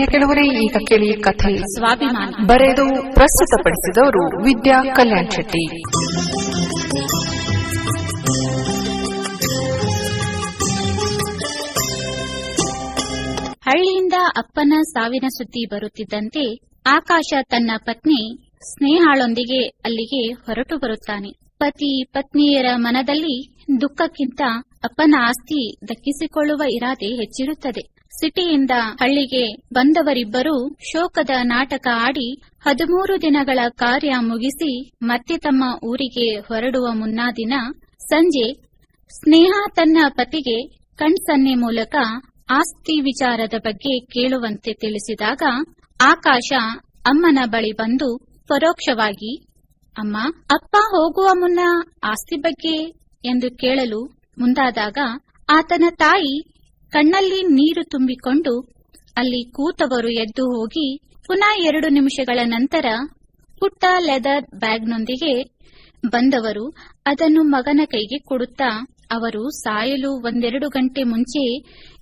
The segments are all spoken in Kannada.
ಪ್ರಿಯ ಕೆಲವರೇ ಈಗ ಕೇಳಿ ಕಥೆ. ಸ್ವಾಭಿಮಾನ. ಬರೆದು ಪ್ರಸ್ತುತಪಡಿಸಿದವರು ವಿದ್ಯಾ ಕಲ್ಯಾಣ್ ಶೆಟ್ಟಿ. ಹಳ್ಳಿಯಿಂದ ಅಪ್ಪನ ಸಾವಿನ ಸುದ್ದಿ ಬರುತ್ತಿದ್ದಂತೆ ಆಕಾಶ ತನ್ನ ಪತ್ನಿ ಸ್ನೇಹಾಳೊಂದಿಗೆ ಅಲ್ಲಿಗೆ ಹೊರಟು ಬರುತ್ತಾನೆ. ಪತಿ ಪತ್ನಿಯರ ಮನದಲ್ಲಿ ದುಃಖಕ್ಕಿಂತ ಅಪ್ಪನ ಆಸ್ತಿ ದಕ್ಕಿಸಿಕೊಳ್ಳುವ ಇರಾದೆ ಹೆಚ್ಚಿರುತ್ತದೆ. ಸಿಟಿಯಿಂದ ಹಳ್ಳಿಗೆ ಬಂದವರಿಬ್ಬರು ಶೋಕದ ನಾಟಕ ಆಡಿ ಹದಿಮೂರು ದಿನಗಳ ಕಾರ್ಯ ಮುಗಿಸಿ ಮತ್ತೆ ತಮ್ಮ ಊರಿಗೆ ಹೊರಡುವ ಮುನ್ನಾ ದಿನ ಸಂಜೆ ಸ್ನೇಹ ತನ್ನ ಪತಿಗೆ ಕಣ್ಸನ್ನೆ ಮೂಲಕ ಆಸ್ತಿ ವಿಚಾರದ ಬಗ್ಗೆ ಕೇಳುವಂತೆ ತಿಳಿಸಿದಾಗ ಆಕಾಶ ಅಮ್ಮನ ಬಳಿ ಬಂದು ಪರೋಕ್ಷವಾಗಿ, ಅಮ್ಮ, ಅಪ್ಪ ಹೋಗುವ ಮುನ್ನ ಆಸ್ತಿ ಬಗ್ಗೆ? ಎಂದು ಕೇಳಲು ಮುಂದಾದಾಗ, ಆತನ ತಾಯಿ ಕಣ್ಣಲ್ಲಿ ನೀರು ತುಂಬಿಕೊಂಡು ಅಲ್ಲಿ ಕೂತವರು ಎದ್ದು ಹೋಗಿ ಪುನಃ ಎರಡು ನಿಮಿಷಗಳ ನಂತರ ಪುಟ್ಟ ಲೆದರ್ ಬ್ಯಾಗ್ನೊಂದಿಗೆ ಬಂದವರು ಅದನ್ನು ಮಗನ ಕೈಗೆ ಕೊಡುತ್ತಾ ಅವರು ಸಾಯಲು ಒಂದೆರಡು ಗಂಟೆ ಮುಂಚೆ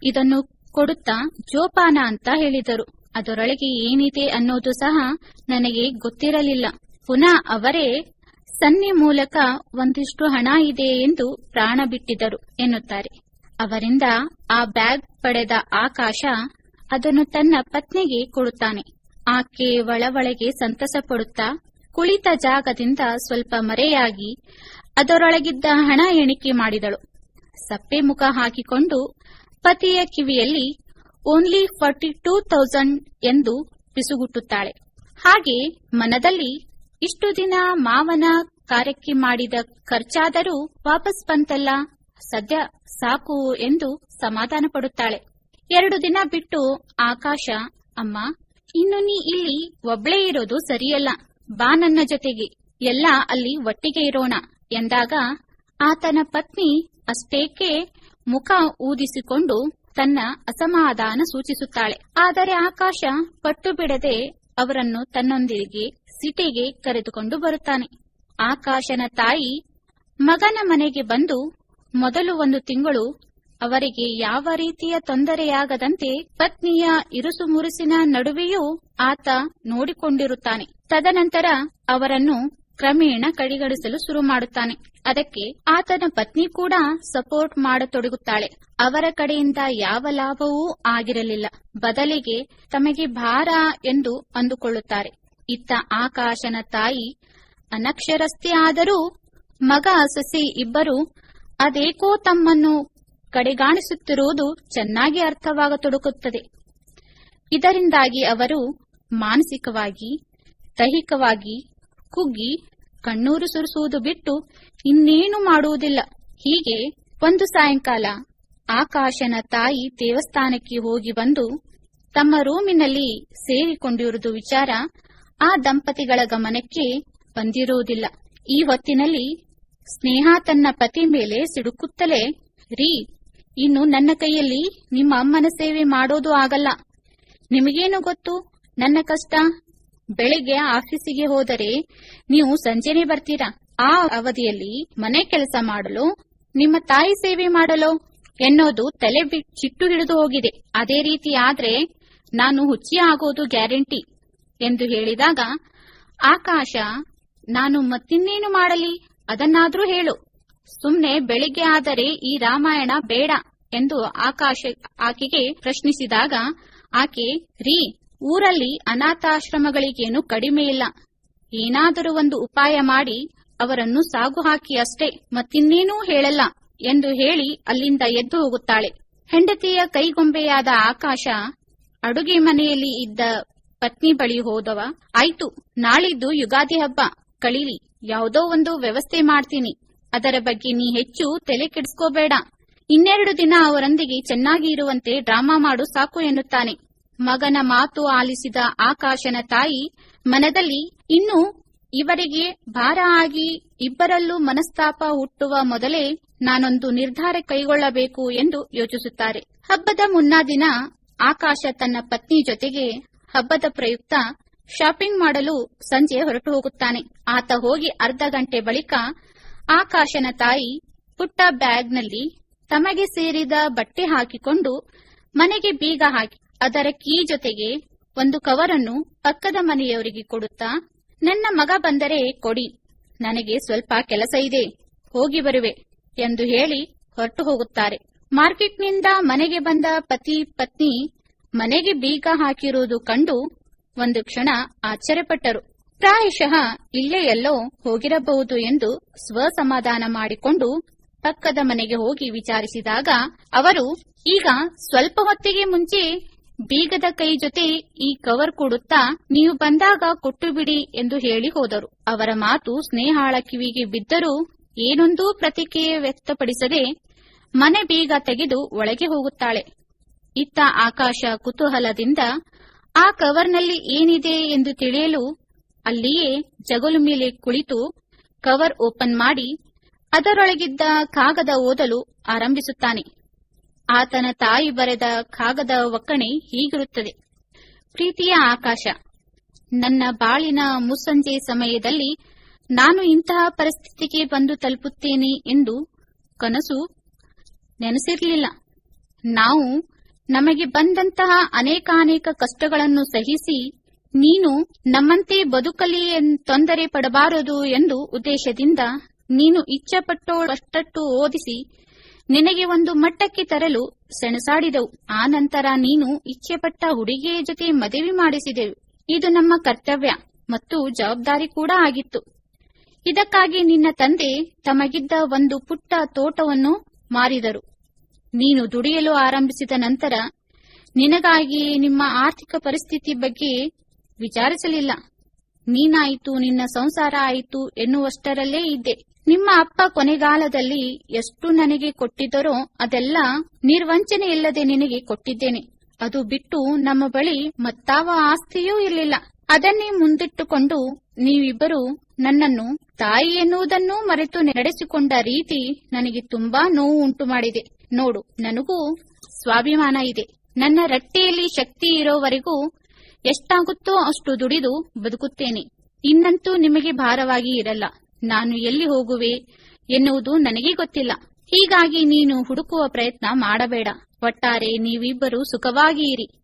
ಇದನ್ನು ಕೊಡುತ್ತಾ, ಜೋಪಾನ ಅಂತ ಹೇಳಿದರು. ಅದರೊಳಗೆ ಏನಿದೆ ಅನ್ನೋದು ಸಹ ನನಗೆ ಗೊತ್ತಿರಲಿಲ್ಲ. ಪುನಃ ಅವರೇ, ಸನ್ನಿ ಮೂಲಕ ಒಂದಿಷ್ಟು ಹಣ ಇದೆ ಎಂದು ಪ್ರಾಣ ಬಿಟ್ಟಿದರು ಎನ್ನುತ್ತಾರೆ. ಅವರಿಂದ ಆ ಬ್ಯಾಗ್ ಪಡೆದ ಆಕಾಶ ಅದನ್ನು ತನ್ನ ಪತ್ನಿಗೆ ಕೊಡುತ್ತಾನೆ. ಆಕೆ ಒಳಒಳಗೆ ಸಂತಸ ಪಡುತ್ತಾ ಕುಳಿತ ಜಾಗದಿಂದ ಸ್ವಲ್ಪ ಮರೆಯಾಗಿ ಅದರೊಳಗಿದ್ದ ಹಣ ಎಣಿಕೆ ಮಾಡಿದಳು. ಸಪ್ಪೆ ಮುಖ ಹಾಕಿಕೊಂಡು ಪತಿಯ ಕಿವಿಯಲ್ಲಿ ಓನ್ಲಿ ಫಾರ್ಟಿ ಟೂ ತೌಸಂಡ್ ಎಂದು ಪಿಸುಗುಟ್ಟುತ್ತಾಳೆ ಹಾಗೆ ಮನದಲ್ಲಿ ಇಷ್ಟು ದಿನ ಮಾವನ ಕಾರ್ಯಕ್ಕೆ ಮಾಡಿದ ಖರ್ಚಾದರೂ ವಾಪಸ್ ಬಂತಲ್ಲ? ಸದ್ಯ ಸಾಕು ಎಂದು ಸಮಾಧಾನ ಪಡುತ್ತಾಳೆ. ಎರಡು ದಿನ ಬಿಟ್ಟು ಆಕಾಶ, ಅಮ್ಮ, ಇನ್ನು ನೀ ಇಲ್ಲಿ ಒಬ್ಳೇ ಇರೋದು ಸರಿಯಲ್ಲ. ಬಾ ನನ್ನ ಜೊತೆಗೆ. ಎಲ್ಲ ಅಲ್ಲಿ ಒಟ್ಟಿಗೆ ಇರೋಣ ಎಂದಾಗ ಆತನ ಪತ್ನಿ ಅಷ್ಟೇಕೆ ಮುಖ ಊದಿಸಿಕೊಂಡು ತನ್ನ ಅಸಮಾಧಾನ ಸೂಚಿಸುತ್ತಾಳೆ. ಆದರೆ ಆಕಾಶ ಪಟ್ಟು ಬಿಡದೆ ಅವರನ್ನು ತನ್ನೊಂದಿಗೆ ಸಿಟಿಗೆ ಕರೆದುಕೊಂಡು ಬರುತ್ತಾನೆ. ಆಕಾಶನ ತಾಯಿ ಮಗನ ಮನೆಗೆ ಬಂದು ಮೊದಲು ಒಂದು ತಿಂಗಳು ಅವರಿಗೆ ಯಾವ ರೀತಿಯ ತೊಂದರೆಯಾಗದಂತೆ ಪತ್ನಿಯ ಇರುಸು ಮುರುಸಿನ ನಡುವೆಯೂ ಆತ ನೋಡಿಕೊಂಡಿರುತ್ತಾನೆ. ತದನಂತರ ಅವರನ್ನು ಕ್ರಮೇಣ ಕಡಿಗಡಿಸಲು ಶುರು ಮಾಡುತ್ತಾನೆ. ಅದಕ್ಕೆ ಆತನ ಪತ್ನಿ ಕೂಡ ಸಪೋರ್ಟ್ ಮಾಡತೊಡಗುತ್ತಾಳೆ. ಅವರ ಕಡೆಯಿಂದ ಯಾವ ಲಾಭವೂ ಆಗಿರಲಿಲ್ಲ. ಬದಲಿಗೆ ತಮಗೆ ಭಾರ ಎಂದು ಅಂದುಕೊಳ್ಳುತ್ತಾರೆ. ಇತ್ತ ಆಕಾಶನ ತಾಯಿ ಅನಕ್ಷರಸ್ಥೆ ಆದರೂ ಮಗ ಸಸಿ ಇಬ್ಬರು ಅದೇಕೋ ತಮ್ಮನ್ನು ಕಡೆಗಾಣಿಸುತ್ತಿರುವುದು ಚೆನ್ನಾಗಿ ಅರ್ಥವಾಗತೊಡಗುತ್ತದೆ. ಇದರಿಂದಾಗಿ ಅವರು ಮಾನಸಿಕವಾಗಿ, ದೈಹಿಕವಾಗಿ ಕುಗ್ಗಿ ಕಣ್ಣೂರು ಸುರಿಸುವುದು ಬಿಟ್ಟು ಇನ್ನೇನು ಮಾಡುವುದಿಲ್ಲ. ಹೀಗೆ ಒಂದು ಸಾಯಂಕಾಲ ಆಕಾಶನ ತಾಯಿ ದೇವಸ್ಥಾನಕ್ಕೆ ಹೋಗಿ ಬಂದು ತಮ್ಮ ರೂಮಿನಲ್ಲಿ ಸೇರಿಕೊಂಡಿರುವುದು ವಿಚಾರ ಆ ದಂಪತಿಗಳ ಗಮನಕ್ಕೆ ಬಂದಿರುವುದಿಲ್ಲ. ಈ ಹೊತ್ತಿನಲ್ಲಿ ಸ್ನೇಹ ತನ್ನ ಪತಿ ಮೇಲೆ ಸಿಡುಕುತ್ತಲೇ, ರೀ, ಇನ್ನು ನನ್ನ ಕೈಯಲ್ಲಿ ನಿಮ್ಮ ಅಮ್ಮನ ಸೇವೆ ಮಾಡೋದು ಆಗಲ್ಲ. ನಿಮಗೇನು ಗೊತ್ತು? ನನ್ನ ಕಷ್ಟ? ಬೆಳಿಗ್ಗೆ ಆಫೀಸಿಗೆ ಹೋದರೆ ನೀವು ಸಂಜೆನೆ ಬರ್ತೀರಾ? ಆ ಅವಧಿಯಲ್ಲಿ ಮನೆ ಕೆಲಸ ಮಾಡಲು, ನಿಮ್ಮ ತಾಯಿ ಸೇವೆ ಮಾಡಲು ಎನ್ನೋದು ತಲೆ ಚಿಟ್ಟು ಹಿಡಿದು ಹೋಗಿದೆ. ಅದೇ ರೀತಿ ಆದ್ರೆ ನಾನು ಹುಚ್ಚಿ ಆಗೋದು ಗ್ಯಾರಂಟಿ ಎಂದು ಹೇಳಿದಾಗ, ಆಕಾಶ, ನಾನು ಮತ್ತಿನ್ನೇನು ಮಾಡಲಿ? ಅದನ್ನಾದ್ರೂ ಹೇಳು. ಸುಮ್ನೆ ಬೆಳಿಗ್ಗೆ ಆದರೆ ಈ ರಾಮಾಯಣ ಬೇಡ ಎಂದು ಆಕಾಶ, ಆಕೆಗೆ ಪ್ರಶ್ನಿಸಿದಾಗ, ಆಕೆ, ರೀ, ಊರಲ್ಲಿ ಅನಾಥಾಶ್ರಮಗಳಿಗೇನು ಕಡಿಮೆ ಇಲ್ಲ. ಏನಾದರೂ ಒಂದು ಉಪಾಯ ಮಾಡಿ, ಅವರನ್ನು ಸಾಗು ಹಾಕಿ ಅಷ್ಟೇ, ಮತ್ತಿನ್ನೇನೂ ಹೇಳಲ್ಲ ಎಂದು ಹೇಳಿ ಅಲ್ಲಿಂದ ಎದ್ದು ಹೋಗುತ್ತಾಳೆ. ಹೆಂಡತಿಯ ಕೈಗೊಂಬೆಯಾದ ಆಕಾಶ, ಅಡುಗೆ ಮನೆಯಲ್ಲಿ ಇದ್ದ ಪತ್ನಿ ಬಳಿ ಹೋದವ. ಆಯ್ತು, ನಾಳಿದ್ದು ಯುಗಾದಿ ಹಬ್ಬ, ಕಳೀಲಿ. ಯಾವುದೋ ಒಂದು ವ್ಯವಸ್ಥೆ ಮಾಡ್ತೀನಿ. ಅದರ ಬಗ್ಗೆ ನೀ ಹೆಚ್ಚು ತಲೆ ಕೆಡಿಸ್ಕೋಬೇಡ. ಇನ್ನೆರಡು ದಿನ ಅವರೊಂದಿಗೆ ಚೆನ್ನಾಗಿ ಇರುವಂತೆ ಡ್ರಾಮಾ ಮಾಡು ಸಾಕು ಎನ್ನುತ್ತಾನೆ. ಮಗನ ಮಾತು ಆಲಿಸಿದ ಆಕಾಶನ ತಾಯಿ ಮನದಲ್ಲಿ ಇನ್ನು ಇವರಿಗೆ ಭಾರ ಆಗಿ ಇಬ್ಬರಲ್ಲೂ ಮನಸ್ತಾಪ ಹುಟ್ಟುವ ಮೊದಲೇ ನಾನೊಂದು ನಿರ್ಧಾರ ಕೈಗೊಳ್ಳಬೇಕು ಎಂದು ಯೋಚಿಸುತ್ತಾರೆ. ಹಬ್ಬದ ಮುನ್ನಾ ದಿನ ಆಕಾಶ ತನ್ನ ಪತ್ನಿ ಜೊತೆಗೆ ಹಬ್ಬದ ಪ್ರಯುಕ್ತ ಶಾಪಿಂಗ್ ಮಾಡಲು ಸಂಜೆ ಹೊರಟು ಹೋಗುತ್ತಾನೆ. ಆತ ಹೋಗಿ ಅರ್ಧ ಗಂಟೆ ಬಳಿಕ ಆಕಾಶನ ತಾಯಿ ಪುಟ್ಟ ಬ್ಯಾಗ್ನಲ್ಲಿ ತಮಗೆ ಸೇರಿದ ಬಟ್ಟೆ ಹಾಕಿಕೊಂಡು ಮನೆಗೆ ಬೀಗ ಹಾಕಿ, ಅದರ ಕೀ ಜೊತೆಗೆ ಒಂದು ಕವರನ್ನು ಪಕ್ಕದ ಮನೆಯವರಿಗೆ ಕೊಡುತ್ತಾ, ನನ್ನ ಮಗ ಬಂದರೆ ಕೊಡಿ, ನನಗೆ ಸ್ವಲ್ಪ ಕೆಲಸ ಇದೆ, ಹೋಗಿ ಬರುವೆ ಎಂದು ಹೇಳಿ ಹೊರಟು ಹೋಗುತ್ತಾರೆ. ಮಾರ್ಕೆಟ್ನಿಂದ ಮನೆಗೆ ಬಂದ ಪತಿ ಪತ್ನಿ ಮನೆಗೆ ಬೀಗ ಹಾಕಿರುವುದು ಕಂಡು ಒಂದು ಕ್ಷಣ ಆಶ್ಚರ್ಯಪಟ್ಟರು. ಪ್ರಾಯಶಃ ಇಲ್ಲೇ ಎಲ್ಲೋ ಹೋಗಿರಬಹುದು ಎಂದು ಸ್ವಸಮಾಧಾನ ಮಾಡಿಕೊಂಡು ಪಕ್ಕದ ಮನೆಗೆ ಹೋಗಿ ವಿಚಾರಿಸಿದಾಗ ಅವರು, ಈಗ ಸ್ವಲ್ಪ ಹೊತ್ತಿಗೆ ಮುಂಚೆ ಬೀಗದ ಕೈ ಜೊತೆ ಈ ಕವರ್ ಕೊಡುತ್ತಾ ನೀವು ಬಂದಾಗ ಕೊಟ್ಟು ಬಿಡಿ ಎಂದು ಹೇಳಿ ಹೋದರು. ಅವರ ಮಾತು ಸ್ನೇಹಾಳ ಕಿವಿಗೆ ಬಿದ್ದರೂ ಏನೊಂದೂ ಪ್ರತಿಕ್ರಿಯೆ ವ್ಯಕ್ತಪಡಿಸದೆ ಮನೆ ಬೀಗ ತೆಗೆದು ಒಳಗೆ ಹೋಗುತ್ತಾಳೆ. ಇತ್ತ ಆಕಾಶ ಕುತೂಹಲದಿಂದ, ಆ ಕವರ್ನಲ್ಲಿ ಏನಿದೆ? ಎಂದು ತಿಳಿಯಲು ಅಲ್ಲಿಯೇ ಜಗಲು ಮೇಲೆ ಕುಳಿತು ಕವರ್ ಓಪನ್ ಮಾಡಿ ಅದರೊಳಗಿದ್ದ ಕಾಗದ ಓದಲು ಆರಂಭಿಸುತ್ತಾನೆ. ಆತನ ತಾಯಿ ಬರೆದ ಕಾಗದ ಒಕ್ಕಣೆ ಹೀಗಿರುತ್ತದೆ. ಪ್ರೀತಿಯ ಆಕಾಶ. ನನ್ನ ಬಾಳಿನ ಮುಸ್ಸಂಜೆ ಸಮಯದಲ್ಲಿ ನಾನು ಇಂತಹ ಪರಿಸ್ಥಿತಿಗೆ ಬಂದು ತಲುಪುತ್ತೇನೆ ಎಂದು ಕನಸು ನೆನೆಸಿರಲಿಲ್ಲ. ನಾವು ನಮಗೆ ಬಂದಂತಹ ಅನೇಕಾನೇಕ ಕಷ್ಟಗಳನ್ನು ಸಹಿಸಿ ನೀನು ನಮ್ಮಂತೆ ಬದುಕಲಿ ತೊಂದರೆ ಪಡಬಾರದು ಎಂದು ಉದ್ದೇಶದಿಂದ ನೀನು ಇಚ್ಛೆಪಟ್ಟೋಳಷ್ಟಟ್ಟು ಓದಿಸಿ ನಿನಗೆ ಒಂದು ಮಟ್ಟಕ್ಕೆ ತರಲು ಸೆಣಸಾಡಿದೆವು. ಆ ನಂತರ ನೀನು ಇಚ್ಛೆಪಟ್ಟ ಹುಡುಗಿಯ ಜೊತೆ ಮದುವೆ ಮಾಡಿಸಿದೆವು. ಇದು ನಮ್ಮ ಕರ್ತವ್ಯ ಮತ್ತು ಜವಾಬ್ದಾರಿ ಕೂಡ ಆಗಿತ್ತು. ಇದಕ್ಕಾಗಿ ನಿನ್ನ ತಂದೆ ತಮಗಿದ್ದ ಒಂದು ಪುಟ್ಟ ತೋಟವನ್ನು ಮಾರಿದರು. ನೀನು ದುಡಿಯಲು ಆರಂಭಿಸಿದ ನಂತರ ನಿನಗಾಗಿ ನಿಮ್ಮ ಆರ್ಥಿಕ ಪರಿಸ್ಥಿತಿ ಬಗ್ಗೆ ವಿಚಾರಿಸಲಿಲ್ಲ. ನೀನಾಯಿತು, ನಿನ್ನ ಸಂಸಾರ ಆಯಿತು ಎನ್ನುವಷ್ಟರಲ್ಲೇ ಇದ್ದೆ. ನಿಮ್ಮ ಅಪ್ಪ ಕೊನೆಗಾಲದಲ್ಲಿ ಎಷ್ಟು ನನಗೆ ಕೊಟ್ಟಿದ್ದರೋ ಅದೆಲ್ಲ ನಿರ್ವಂಚನೆ ಇಲ್ಲದೆ ನಿನಗೆ ಕೊಟ್ಟಿದ್ದೇನೆ. ಅದು ಬಿಟ್ಟು ನಮ್ಮ ಬಳಿ ಮತ್ತಾವ ಆಸ್ತಿಯೂ ಇರಲಿಲ್ಲ. ಅದನ್ನೇ ಮುಂದಿಟ್ಟುಕೊಂಡು ನೀವಿಬ್ಬರು ನನ್ನನ್ನು, ತಾಯಿ ಎನ್ನುವುದನ್ನೂ ಮರೆತು ನಡೆಸಿಕೊಂಡ ರೀತಿ ನನಗೆ ತುಂಬಾ ನೋವು ಉಂಟು ಮಾಡಿದೆ ನೋಡು, ನನಗೂ ಸ್ವಾಭಿಮಾನ ಇದೆ. ನನ್ನ ರಟ್ಟೆಯಲ್ಲಿ ಶಕ್ತಿ ಇರೋವರೆಗೂ ಎಷ್ಟಾಗುತ್ತೋ ಅಷ್ಟು ದುಡಿದು ಬದುಕುತ್ತೇನೆ. ಇನ್ನಂತೂ ನಿಮಗೆ ಭಾರವಾಗಿ ಇರಲ್ಲ. ನಾನು ಎಲ್ಲಿ ಹೋಗುವೆ ಎನ್ನುವುದು ನನಗೆ ಗೊತ್ತಿಲ್ಲ. ಹೀಗಾಗಿ ನೀನು ಹುಡುಕುವ ಪ್ರಯತ್ನ ಮಾಡಬೇಡ. ಒಟ್ಟಾರೆ ನೀವಿಬ್ಬರು ಸುಖವಾಗಿ ಇರಿ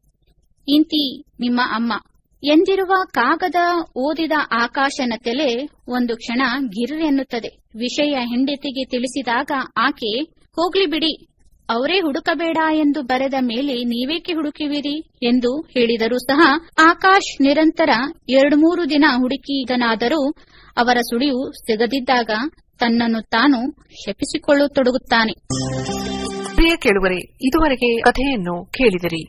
ಇಂತಿ ನಿಮ್ಮ ಅಮ್ಮ. ಎಂದಿರುವ ಕಾಗದ ಓದಿದ ಆಕಾಶನ ತಲೆ ಒಂದು ಕ್ಷಣ ಗಿರ್ ಎನ್ನುತ್ತದೆ. ವಿಷಯ ಹೆಂಡತಿಗೆ ತಿಳಿಸಿದಾಗ ಆಕೆ, ಹೋಗ್ಲಿ ಬಿಡಿ ಅವರೇ ಹುಡುಕಬೇಡ ಎಂದು ಬರೆದ ಮೇಲೆ ನೀವೇಕೆ ಹುಡುಕಿವಿರಿ ಎಂದು ಹೇಳಿದರೂ ಸಹ ಆಕಾಶ್ ನಿರಂತರ ಎರಡು ಮೂರು ದಿನ ಹುಡುಕಿದನಾದರೂ ಅವರ ಸುಳಿವು ಸಿಗದಿದ್ದಾಗ ತನ್ನನ್ನು ತಾನು ಶಪಿಸಿಕೊಳ್ಳತೊಡಗುತ್ತಾನೆ. ಪ್ರಿಯ ಕೇಳುವರೆ, ಇದುವರೆಗೆ ಕಥೆಯನ್ನು ಕೇಳಿದಿರಿ.